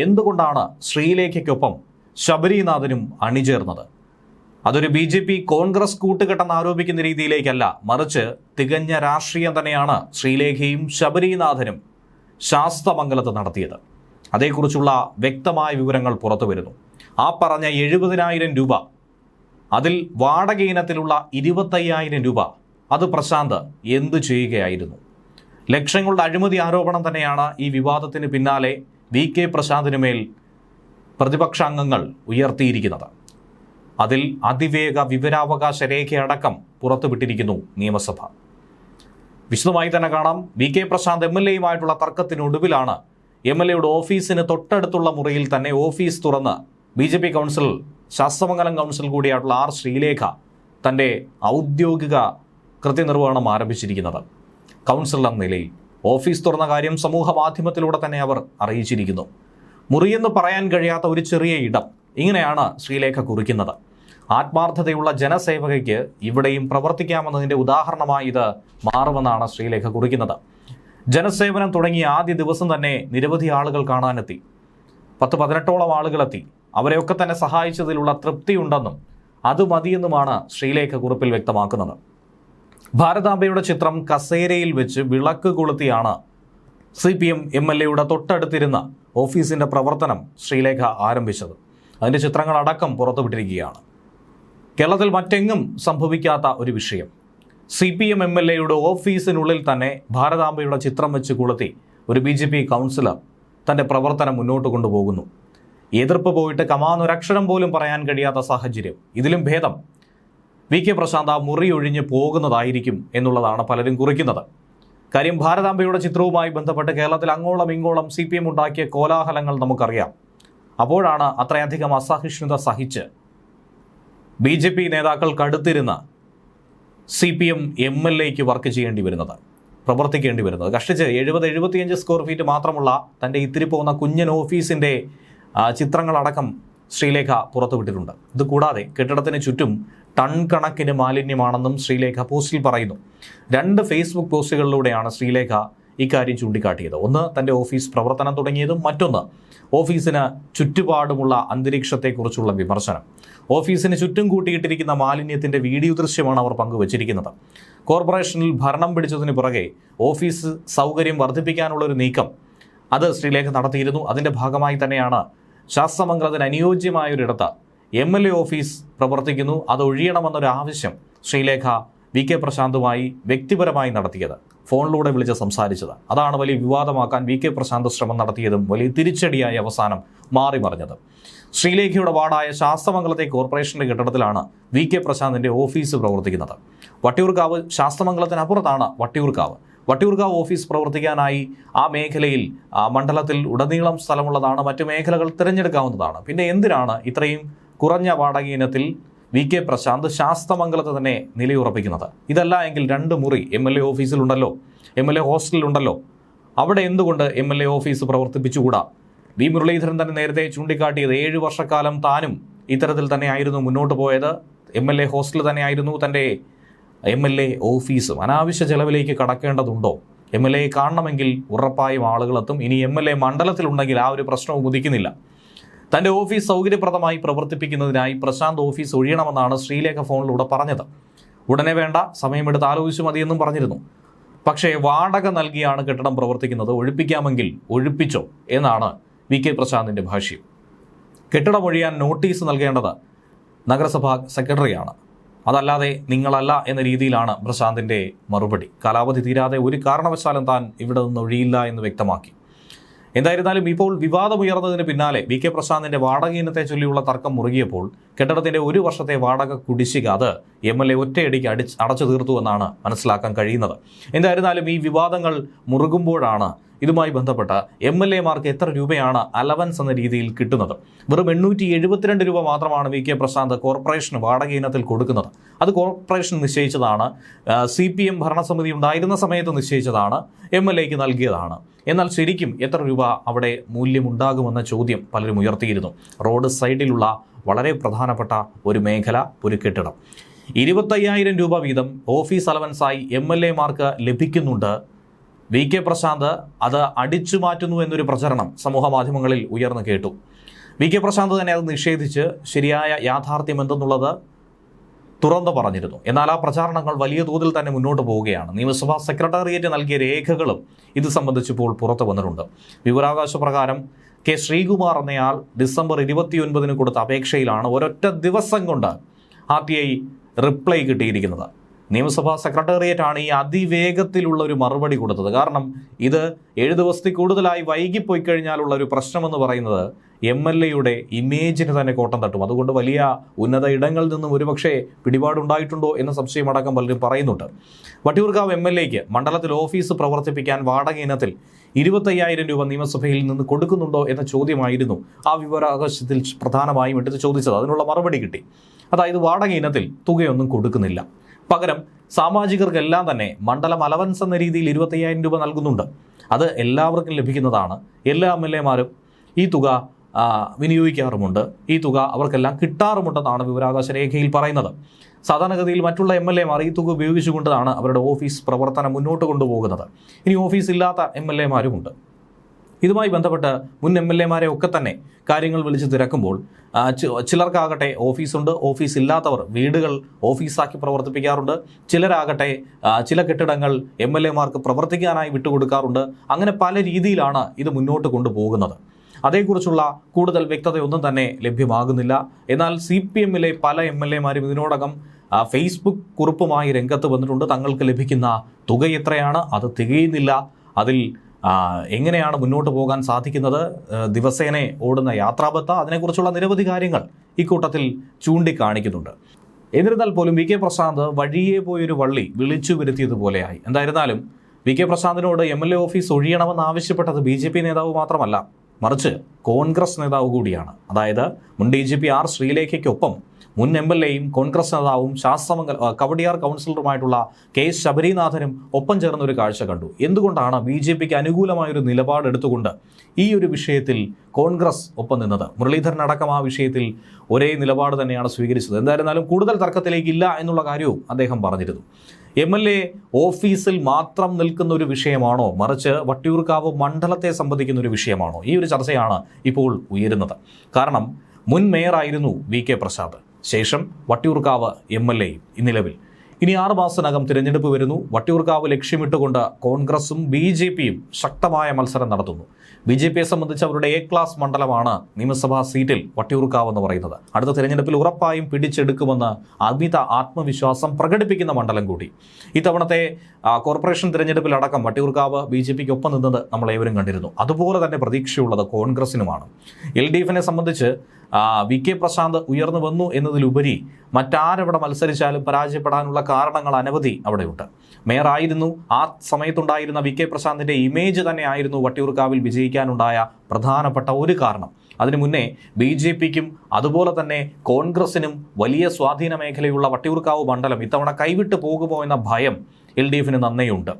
എന്തുകൊണ്ടാണ് ശ്രീലേഖയ്ക്കൊപ്പം ശബരിനാഥനും അണിചേർന്നത്? അതൊരു ബി ജെ പി കോൺഗ്രസ് കൂട്ടുകെട്ടെന്ന് ആരോപിക്കുന്ന രീതിയിലേക്കല്ല. മറിച്ച് തികഞ്ഞ രാഷ്ട്രീയം തന്നെയാണ് ശ്രീലേഖയും ശബരിനാഥനും ശാസ്തമംഗലത്ത് നടത്തിയത്. അതേക്കുറിച്ചുള്ള വ്യക്തമായ വിവരങ്ങൾ പുറത്തു വരുന്നു. ആ പറഞ്ഞ എഴുപതിനായിരം രൂപ അതിൽ വാടക ഇനത്തിലുള്ള ഇരുപത്തയ്യായിരം രൂപ അത് പ്രശാന്ത് എന്തു ചെയ്യുകയായിരുന്നു? ലക്ഷങ്ങളുടെ അഴിമതി ആരോപണം തന്നെയാണ് ഈ വിവാദത്തിന് പിന്നാലെ വി കെ പ്രശാന്തിന് മേൽ പ്രതിപക്ഷാംഗങ്ങൾ ഉയർത്തിയിരിക്കുന്നത്. അതിൽ അതിവേഗ വിവരാവകാശ രേഖയടക്കം പുറത്തുവിട്ടിരിക്കുന്നു നിയമസഭ. വിശദമായി തന്നെ കാണാം V K Prasanth M L എയുമായിട്ടുള്ള തർക്കത്തിനൊടുവിലാണ് എം എൽ എയുടെ ഓഫീസിന് തൊട്ടടുത്തുള്ള മുറിയിൽ തന്നെ ഓഫീസ് തുറന്ന് B J P council Sasthamangalam council കൂടിയായിട്ടുള്ള R Sreelekha തന്റെ ഔദ്യോഗിക കൃത്യനിർവഹണം ആരംഭിച്ചിരിക്കുന്നത് കൗൺസിലർ നിലയിൽ. ഓഫീസ് തുറന്ന കാര്യം സമൂഹ മാധ്യമത്തിലൂടെ തന്നെ അവർ അറിയിച്ചിരിക്കുന്നു. മുറിയെന്ന് പറയാൻ കഴിയാത്ത ഒരു ചെറിയ ഇടം ഇങ്ങനെയാണ് ശ്രീലേഖ കുറിക്കുന്നത്. ആത്മാർത്ഥതയുള്ള ജനസേവകയ്ക്ക് ഇവിടെയും പ്രവർത്തിക്കാമെന്നതിന്റെ ഉദാഹരണമായി ഇത് മാറുമെന്നാണ് ശ്രീലേഖ കുറിക്കുന്നത്. ജനസേവനം തുടങ്ങിയ ആദ്യ ദിവസം തന്നെ നിരവധി ആളുകൾ കാണാനെത്തി. പത്ത് പതിനെട്ടോളം ആളുകളെത്തി. അവരെയൊക്കെ തന്നെ സഹായിച്ചതിലുള്ള തൃപ്തിയുണ്ടെന്നും അത് മതിയെന്നുമാണ് ശ്രീലേഖ കുറിപ്പിൽ വ്യക്തമാക്കുന്നത്. ഭാരതാംബയുടെ ചിത്രം കസേരയിൽ വെച്ച് വിളക്ക് കൊളുത്തിയാണ് C P M M L എയുടെ തൊട്ടടുത്തിരുന്ന ഓഫീസിന്റെ പ്രവർത്തനം ശ്രീലേഖ ആരംഭിച്ചത്. അതിന്റെ ചിത്രങ്ങളടക്കം പുറത്തുവിട്ടിരിക്കുകയാണ്. കേരളത്തിൽ മറ്റെങ്ങും സംഭവിക്കാത്ത ഒരു വിഷയം. C P M M L എയുടെ ഓഫീസിനുള്ളിൽ തന്നെ ഭാരതാംബയുടെ ചിത്രം വെച്ച് കൊളുത്തി ഒരു ബി ജെ പി കൗൺസിലർ തന്റെ പ്രവർത്തനം മുന്നോട്ട് കൊണ്ടുപോകുന്നു. എതിർപ്പ് പോയിട്ട് കമാന്നൊരക്ഷരം പോലും പറയാൻ കഴിയാത്ത സാഹചര്യം. ഇതിലും ഭേദം വി കെ പ്രശാന്ത് ആ മുറി ഒഴിഞ്ഞ് പോകുന്നതായിരിക്കും എന്നുള്ളതാണ് പലരും കുറിക്കുന്നത്. കാര്യം ഭാരതാംബയുടെ ചിത്രവുമായി ബന്ധപ്പെട്ട് കേരളത്തിൽ അങ്ങോളം ഇങ്ങോളം സി പി എം ഉണ്ടാക്കിയ കോലാഹലങ്ങൾ നമുക്കറിയാം. അപ്പോഴാണ് അത്രയധികം അസഹിഷ്ണുത സഹിച്ച് ബി ജെ പി നേതാക്കൾ കടുത്തിരുന്ന C P M M L എക്ക് വർക്ക് ചെയ്യേണ്ടി വരുന്നത് പ്രവർത്തിക്കേണ്ടി വരുന്നത്. കഷ്ടിച്ച് എഴുപത് എഴുപത്തിയഞ്ച് സ്ക്വയർ ഫീറ്റ് മാത്രമുള്ള തന്റെ ഇത്തിരി പോകുന്ന കുഞ്ഞൻ ഓഫീസിന്റെ ചിത്രങ്ങളടക്കം ശ്രീലേഖ പുറത്തുവിട്ടിട്ടുണ്ട്. ഇതുകൂടാതെ കെട്ടിടത്തിന് ചുറ്റും ടൺ കണക്കിന് മാലിന്യമാണെന്നും ശ്രീലേഖ പോസ്റ്റിൽ പറയുന്നു. രണ്ട് ഫേസ്ബുക്ക് പോസ്റ്റുകളിലൂടെയാണ് ശ്രീലേഖ ഇക്കാര്യം ചൂണ്ടിക്കാട്ടിയത്. ഒന്ന് തന്റെ ഓഫീസ് പ്രവർത്തനം തുടങ്ങിയതും മറ്റൊന്ന് ഓഫീസിന് ചുറ്റുപാടുമുള്ള അന്തരീക്ഷത്തെക്കുറിച്ചുള്ള വിമർശനം. ഓഫീസിന് ചുറ്റും കൂട്ടിയിട്ടിരിക്കുന്ന മാലിന്യത്തിന്റെ വീഡിയോ ദൃശ്യമാണ് അവർ പങ്കുവച്ചിരിക്കുന്നത്. കോർപ്പറേഷനിൽ ഭരണം പിടിച്ചതിന് പുറകെ ഓഫീസ് സൗകര്യം വർദ്ധിപ്പിക്കാനുള്ള ഒരു നീക്കം. അത് ശ്രീലേഖ നടത്തിയിരുന്നു. അതിന്റെ ഭാഗമായി തന്നെയാണ് ശാസ്ത്രമംഗലത്തിന് അനുയോജ്യമായൊരിടത്ത് എം എൽ എ ഓഫീസ് പ്രവർത്തിക്കുന്നു. അത് ഒഴിയണമെന്നൊരു ആവശ്യം ശ്രീലേഖ വി കെ പ്രശാന്തുമായി വ്യക്തിപരമായി നടത്തിയത്. ഫോണിലൂടെ വിളിച്ച് സംസാരിച്ചത്. അതാണ് വലിയ വിവാദമാക്കാൻ വി കെ പ്രശാന്ത് ശ്രമം നടത്തിയതും വലിയ തിരിച്ചടിയായി അവസാനം മാറി മറിഞ്ഞത്. ശ്രീലേഖയുടെ വാർഡായ ശാസ്ത്രമംഗലത്തെ കോർപ്പറേഷന്റെ കെട്ടിടത്തിലാണ് വി കെ പ്രശാന്തിന്റെ ഓഫീസ് പ്രവർത്തിക്കുന്നത്. വട്ടിയൂർക്കാവ് ശാസ്ത്രമംഗലത്തിനപ്പുറത്താണ് വട്ടിയൂർക്കാവ്. വട്ടിയൂർക്കാവ് ഓഫീസ് പ്രവർത്തിക്കാനായി ആ മേഖലയിൽ ആ മണ്ഡലത്തിൽ ഉടനീളം സ്ഥലമുള്ളതാണ് മറ്റു മേഖലകൾ തിരഞ്ഞെടുക്കാവുന്നതാണ്. പിന്നെ എന്തിനാണ് ഇത്രയും കുറഞ്ഞ വാടക ഇനത്തിൽ വി കെ പ്രശാന്ത് ശാസ്തമംഗലത്ത് തന്നെ നിലയുറപ്പിക്കുന്നത്? ഇതല്ല എങ്കിൽ രണ്ട് മുറി എം എൽ എ ഓഫീസിലുണ്ടല്ലോ എം എൽ എ ഹോസ്റ്റലിലുണ്ടല്ലോ. അവിടെ എന്തുകൊണ്ട് എം എൽ എ ഓഫീസ് പ്രവർത്തിപ്പിച്ചുകൂടാ? വി മുരളീധരൻ തന്നെ നേരത്തെ ചൂണ്ടിക്കാട്ടിയത് ഏഴ് വർഷക്കാലം താനും ഇത്തരത്തിൽ തന്നെയായിരുന്നു മുന്നോട്ട് പോയത്. എം എൽ എ ഹോസ്റ്റൽ തന്നെയായിരുന്നു തന്റെ എം എൽ എ ഓഫീസും അനാവശ്യ ചെലവിലേക്ക് കടക്കേണ്ടതുണ്ടോ? എം എൽ എ കാണണമെങ്കിൽ ഉറപ്പായും ആളുകളെത്തും ഇനി എം എൽ എ മണ്ഡലത്തിലുണ്ടെങ്കിൽ ആ ഒരു പ്രശ്നവും ഉദിക്കുന്നില്ല. തന്റെ ഓഫീസ് സൗകര്യപ്രദമായി പ്രവർത്തിപ്പിക്കുന്നതിനായി പ്രശാന്ത് ഓഫീസ് ഒഴിയണമെന്നാണ് ശ്രീലേഖ ഫോണിലൂടെ പറഞ്ഞത്. ഉടനെ വേണ്ട സമയമെടുത്ത് ആലോചിച്ചു മതിയെന്നും പറഞ്ഞിരുന്നു. പക്ഷേ വാടക നൽകിയാണ് കെട്ടിടം പ്രവർത്തിക്കുന്നത്. ഒഴിപ്പിക്കാമെങ്കിൽ ഒഴിപ്പിച്ചോ എന്നാണ് വി കെ പ്രശാന്തിന്റെ ഭാഷ്യം. കെട്ടിടം ഒഴിയാൻ നോട്ടീസ് നൽകേണ്ടത് നഗരസഭാ സെക്രട്ടറിയാണ്. അതല്ലാതെ നിങ്ങളല്ല എന്ന രീതിയിലാണ് പ്രശാന്തിന്റെ മറുപടി. കാലാവധി തീരാതെ ഒരു കാരണവശാലും താൻ ഇവിടെ നിന്ന് ഒഴിയില്ല എന്ന് വ്യക്തമാക്കി. എന്തായിരുന്നാലും ഇപ്പോൾ വിവാദമുയർന്നതിന് പിന്നാലെ വി കെ പ്രശാന്തിന്റെ വാടക ഇനത്തെ ചൊല്ലിയുള്ള തർക്കം മുറുകിയപ്പോൾ കെട്ടിടത്തിന്റെ ഒരു വർഷത്തെ വാടക കുടിശ്ശിക അത് എം എൽ എ ഒറ്റയടിക്ക് അടി അടച്ചു തീർത്തു എന്നാണ് മനസ്സിലാക്കാൻ കഴിയുന്നത്. എന്തായിരുന്നാലും ഈ വിവാദങ്ങൾ മുറുകുമ്പോഴാണ് ഇതുമായി ബന്ധപ്പെട്ട എം എൽ എത്ര രൂപയാണ് അലവൻസ് എന്ന രീതിയിൽ കിട്ടുന്നത്? വെറും എണ്ണൂറ്റി എഴുപത്തിരണ്ട് രൂപ മാത്രമാണ് വി കെ പ്രശാന്ത് കോർപ്പറേഷന് വാടക ഇനത്തിൽ കൊടുക്കുന്നത്. അത് കോർപ്പറേഷൻ നിശ്ചയിച്ചതാണ്. സി പി എം ഭരണസമിതി ഉണ്ടായിരുന്ന സമയത്ത് നിശ്ചയിച്ചതാണ്. എം എൽ എക്ക് നൽകിയതാണ്. എന്നാൽ ശരിക്കും എത്ര രൂപ അവിടെ മൂല്യമുണ്ടാകുമെന്ന ചോദ്യം പലരും ഉയർത്തിയിരുന്നു. റോഡ് സൈഡിലുള്ള വളരെ പ്രധാനപ്പെട്ട ഒരു മേഖല ഒരു കെട്ടിടം. ഇരുപത്തയ്യായിരം രൂപ വീതം ഓഫീസ് അലവൻസായി എം എൽ എമാർക്ക് ലഭിക്കുന്നുണ്ട് വി കെ പ്രശാന്ത് അത് അടിച്ചു മാറ്റുന്നു എന്നൊരു പ്രചരണം സമൂഹ മാധ്യമങ്ങളിൽ ഉയർന്നു കേട്ടു. വി കെ പ്രശാന്ത് തന്നെ അത് നിഷേധിച്ച് ശരിയായ യാഥാർത്ഥ്യം എന്തെന്നുള്ളത് തുറന്നു പറഞ്ഞിരുന്നു. എന്നാൽ ആ പ്രചാരണങ്ങൾ വലിയ തോതിൽ തന്നെ മുന്നോട്ട് പോവുകയാണ്. നിയമസഭാ സെക്രട്ടേറിയറ്റ് നൽകിയ രേഖകളും ഇത് സംബന്ധിച്ചിപ്പോൾ പുറത്തു വന്നിട്ടുണ്ട്. വിവരാവകാശ പ്രകാരം കെ ശ്രീകുമാർ എന്നയാൾ ഡിസംബർ ഇരുപത്തിയൊൻപതിന് കൊടുത്ത അപേക്ഷയിലാണ് ഒരൊറ്റ ദിവസം കൊണ്ട് ആർ റിപ്ലൈ കിട്ടിയിരിക്കുന്നത്. നിയമസഭാ സെക്രട്ടേറിയറ്റ് ആണ് ഈ അതിവേഗത്തിലുള്ള ഒരു മറുപടി കൊടുത്തത്. കാരണം ഇത് ഏഴ് ദിവസത്തിൽ കൂടുതലായി വൈകിപ്പോയി കഴിഞ്ഞാലുള്ള ഒരു പ്രശ്നമെന്ന് പറയുന്നത് എം എൽ എയുടെ ഇമേജിന് തന്നെ കോട്ടം തട്ടും. അതുകൊണ്ട് വലിയ ഉന്നത ഇടങ്ങളിൽ നിന്നും ഒരുപക്ഷെ പിടിപാടുണ്ടായിട്ടുണ്ടോ എന്ന സംശയം അടക്കം പലരും പറയുന്നുണ്ട്. വട്ടിയൂർക്കാവ് എം എൽ എക്ക് മണ്ഡലത്തിൽ ഓഫീസ് പ്രവർത്തിപ്പിക്കാൻ വാടക ഇനത്തിൽ ഇരുപത്തയ്യായിരം രൂപ നിയമസഭയിൽ നിന്ന് കൊടുക്കുന്നുണ്ടോ എന്ന ചോദ്യമായിരുന്നു ആ വിവരാവകാശത്തിൽ പ്രധാനമായും എടുത്ത് ചോദിച്ചത്. അതിനുള്ള മറുപടി കിട്ടി. അതായത് വാടക ഇനത്തിൽ തുകയൊന്നും കൊടുക്കുന്നില്ല. പകരം സാമാജികർക്കെല്ലാം തന്നെ മണ്ഡലം അലവൻസ് എന്ന രീതിയിൽ ഇരുപത്തയ്യായിരം രൂപ നൽകുന്നുണ്ട്. അത് എല്ലാവർക്കും ലഭിക്കുന്നതാണ്. എല്ലാ എം എൽ എമാരും ഈ തുക വിനിയോഗിക്കാറുമുണ്ട്. ഈ തുക അവർക്കെല്ലാം കിട്ടാറുമുണ്ടെന്നാണ് വിവരാകാശ രേഖയിൽ പറയുന്നത്. സാധാരണഗതിയിൽ മറ്റുള്ള എം എൽ എമാർ ഈ തുക ഉപയോഗിച്ചുകൊണ്ടാണ് അവരുടെ ഓഫീസ് പ്രവർത്തനം മുന്നോട്ട് കൊണ്ടുപോകുന്നത്. ഇനി ഓഫീസ് ഇല്ലാത്ത എം എൽ എമാരുമുണ്ട് ഇതുമായി ബന്ധപ്പെട്ട് മുൻ എം എൽ എമാരെ ഒക്കെ തന്നെ കാര്യങ്ങൾ വിളിച്ച് തിരക്കുമ്പോൾ ചിലർക്കാകട്ടെ ഓഫീസുണ്ട് ഓഫീസ് ഇല്ലാത്തവർ വീടുകൾ ഓഫീസാക്കി പ്രവർത്തിപ്പിക്കാറുണ്ട് ചിലരാകട്ടെ ചില കെട്ടിടങ്ങൾ എം എൽ എമാർക്ക് പ്രവർത്തിക്കാനായി വിട്ടുകൊടുക്കാറുണ്ട്. അങ്ങനെ പല രീതിയിലാണ് ഇത് മുന്നോട്ട് കൊണ്ടുപോകുന്നത്. അതേക്കുറിച്ചുള്ള കൂടുതൽ വ്യക്തതയൊന്നും തന്നെ ലഭ്യമാകുന്നില്ല. എന്നാൽ സി പി എമ്മിലെ പല എം എൽ എമാരും ഇതിനോടകം ഫേസ്ബുക്ക് കുറിപ്പുമായി രംഗത്ത് വന്നിട്ടുണ്ട്. തങ്ങൾക്ക് ലഭിക്കുന്ന തുക എത്രയാണ്? അത് തികയുന്നില്ല. അതിൽ എങ്ങനെയാണ് മുന്നോട്ട് പോകാൻ സാധിക്കുന്നത്? ദിവസേനെ ഓടുന്ന യാത്രാബത്ത അതിനെക്കുറിച്ചുള്ള നിരവധി കാര്യങ്ങൾ ഇക്കൂട്ടത്തിൽ ചൂണ്ടിക്കാണിക്കുന്നുണ്ട്. എന്നിരുന്നാൽ പോലും വി കെ പ്രശാന്ത് വഴിയെ പോയൊരു വള്ളി വിളിച്ചു വരുത്തിയതുപോലെയായി. എന്തായിരുന്നാലും വി കെ പ്രശാന്തിനോട് എം എൽ എ ഓഫീസ് ഒഴിയണമെന്ന് ആവശ്യപ്പെട്ടത് ബി ജെ പി നേതാവ് മാത്രമല്ല മറിച്ച് കോൺഗ്രസ് നേതാവ് കൂടിയാണ്. അതായത് മുൻ ഡി ജി പി ആർ ശ്രീലേഖയ്ക്കൊപ്പം മുൻ എം എൽ എയും കോൺഗ്രസ് നേതാവും ശാസ്ത്രമംഗൽ കവടിയാർ കൗൺസിലറുമായിട്ടുള്ള കെ എസ് ശബരിനാഥനും ഒപ്പം ചേർന്ന ഒരു കാഴ്ച കണ്ടു. എന്തുകൊണ്ടാണ് ബി ജെ പിക്ക് അനുകൂലമായൊരു നിലപാടെടുത്തുകൊണ്ട് ഈ ഒരു വിഷയത്തിൽ കോൺഗ്രസ് ഒപ്പം നിന്നത്? മുരളീധരൻ അടക്കം ആ വിഷയത്തിൽ ഒരേ നിലപാട് തന്നെയാണ് സ്വീകരിച്ചത്. എന്തായിരുന്നാലും കൂടുതൽ തർക്കത്തിലേക്കില്ല എന്നുള്ള കാര്യവും അദ്ദേഹം പറഞ്ഞിരുന്നു. എം എൽ എ ഓഫീസിൽ മാത്രം നിൽക്കുന്ന ഒരു വിഷയമാണോ? മറിച്ച് വട്ടിയൂർക്കാവ് മണ്ഡലത്തെ സംബന്ധിക്കുന്ന ഒരു വിഷയമാണോ? ഈ ഒരു ചർച്ചയാണ് ഇപ്പോൾ ഉയരുന്നത്. കാരണം മുൻ മേയറായിരുന്നു വി കെ പ്രസാദ് ശേഷം വട്ടിയൂർക്കാവ് എം എൽ എയും നിലവിൽ. ഇനി ആറ് മാസത്തിനകം തിരഞ്ഞെടുപ്പ് വരുന്നു. വട്ടിയൂർക്കാവ് ലക്ഷ്യമിട്ടുകൊണ്ട് കോൺഗ്രസും ബി ജെ പിയും ശക്തമായ മത്സരം നടത്തുന്നു. ബി ജെ പിയെ സംബന്ധിച്ച് അവരുടെ എ ക്ലാസ് മണ്ഡലമാണ് നിയമസഭാ സീറ്റിൽ വട്ടിയൂർക്കാവ് എന്ന് പറയുന്നത്. അടുത്ത തിരഞ്ഞെടുപ്പിൽ ഉറപ്പായും പിടിച്ചെടുക്കുമെന്ന് അമിത ആത്മവിശ്വാസം പ്രകടിപ്പിക്കുന്ന മണ്ഡലം കൂടി. ഇത്തവണത്തെ കോർപ്പറേഷൻ തിരഞ്ഞെടുപ്പിലടക്കം വട്ടിയൂർക്കാവ് ബി ജെ പിക്ക് ഒപ്പം നിന്നത് നമ്മൾ ഏവരും കണ്ടിരുന്നു. അതുപോലെ തന്നെ പ്രതീക്ഷയുള്ളത് കോൺഗ്രസിനുമാണ്. എൽ ഡി എഫിനെ സംബന്ധിച്ച് വി കെ പ്രശാന്ത് ഉയർന്നു വന്നു എന്നതിലുപരി മറ്റാരെവിടെ മത്സരിച്ചാലും പരാജയപ്പെടാനുള്ള കാരണങ്ങൾ അനവധി അവിടെയുണ്ട്. മേയറായിരുന്നു ആ സമയത്തുണ്ടായിരുന്ന വി കെ പ്രശാന്തിന്റെ ഇമേജ് തന്നെ ആയിരുന്നു വട്ടിയൂർക്കാവിൽ വിജയിക്കാനുണ്ടായ പ്രധാനപ്പെട്ട ഒരു കാരണം. അതിനു മുന്നേ ബി ജെ പിക്കും അതുപോലെ തന്നെ കോൺഗ്രസിനും വലിയ സ്വാധീന മേഖലയുള്ള വട്ടിയൂർക്കാവ് മണ്ഡലം ഇത്തവണ കൈവിട്ടു പോകുമോ എന്ന ഭയം എൽ ഡി എഫിന് നന്നേയുണ്ട്.